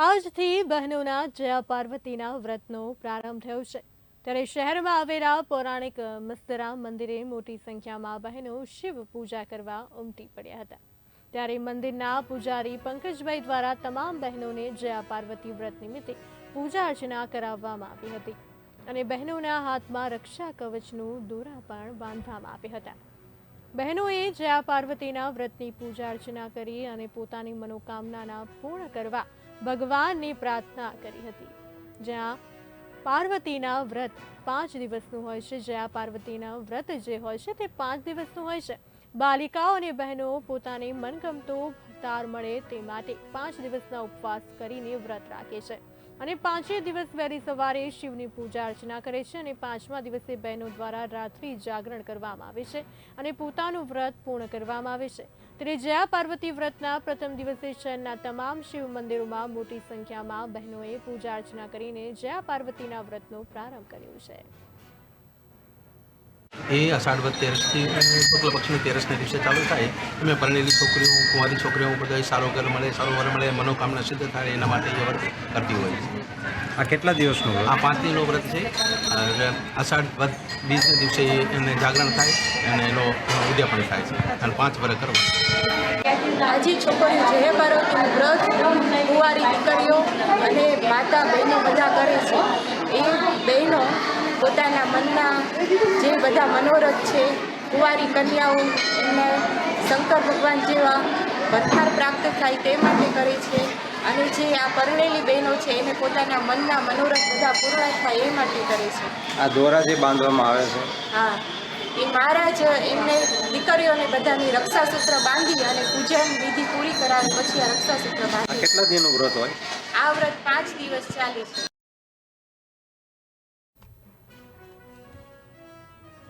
આજથી બહેનોના જયા પાર્વતીના વ્રતનો પ્રારંભ થયો છે. ત્યારે શહેરમાં આવેલા પૌરાણિક મસ્તરામ મંદિરે મોટી સંખ્યામાં બહેનો શિવ પૂજા કરવા ઉમટી પડ્યા હતા. ત્યારે મંદિરના પૂજારી પંકજભાઈ દ્વારા તમામ બહેનોને જયા પાર્વતી વ્રત નિમિત્તે પૂજા અર્ચના કરાવવામાં આવી હતી અને બહેનોના હાથમાં રક્ષા કવચનું દોરા પણ બાંધવામાં આવ્યા હતા. બહેનોએ જયા પાર્વતીના વ્રતની પૂજા અર્ચના કરી અને પોતાની મનોકામનાના પૂર્ણ કરવા ભગવાનની પ્રાર્થના કરી હતી. જ્યાં પાર્વતીના વ્રત પાંચ દિવસનું હોય છે. જ્યાં પાર્વતીના વ્રત જે હોય છે તે પાંચ દિવસનું હોય છે. બાલિકાઓ અને બહેનો પોતાને મનગમતો તાર મળે તે માટે પાંચ દિવસના ઉપવાસ કરીને વ્રત રાખે છે. અને પાંચે દિવસ વહેલી સવારે શિવની પૂજા અર્ચના કરે છે અને પાંચમા દિવસે બહેનો દ્વારા રાત્રિ જાગરણ કરવામાં આવે છે અને પોતાનું વ્રત પૂર્ણ કરવામાં આવે છે. ત્યારે જયા પાર્વતી વ્રતના પ્રથમ દિવસે શહેરના તમામ શિવ મંદિરોમાં મોટી સંખ્યામાં બહેનોએ પૂજા અર્ચના કરીને જયા પાર્વતીના વ્રતનો પ્રારંભ કર્યો છે. એ અષાઢ વદ તેરસથી શુક્લ પક્ષની તેરસના દિવસે ચાલુ થાય. એમાં પરણેલી છોકરીઓ કુંવારી છોકરીઓ બધા સારો ઘર મળે સારો વર મળે મનોકામના સિદ્ધ થાય એના માટે એ વ્રત કરતી હોય છે. આ કેટલા દિવસનું આ પાંચ દિનનો વ્રત છે. અષાઢ વધ બીજના દિવસે એને જાગરણ થાય અને એનો ઉદ્યાપન થાય છે. અને પાંચ વર્ષ કરવું આજે છોકરીઓ જે પાર્વતીનું વ્રત કુંવારી દીકરીઓ અને માતા બહેનો બધા કરે છે. એ બહેનો પોતાના મનના જે બધા મનોરથ છે કુંવારી કન્યાઓ એમને શંકર ભગવાન જેવા વરખાર પ્રાપ્ત થાય તે માટે કરે છે. અને જે આ પરણેલી બહેનો છે એને પોતાના મનના મનોરથ બધા પૂર્ણ થાય એ માટે કરે છે. આ દોરા જે બાંધવામાં આવે છે? હા. એ મહારાજ એમને દીકરીઓને બધાની રક્ષાસૂત્ર બાંધી અને પૂજન વિધિ પૂરી કરાવે પછી આ રક્ષાસૂત્ર બાંધે કેટલા દિનનું વ્રત હોય? આ વ્રત પાંચ દિવસ ચાલે છે.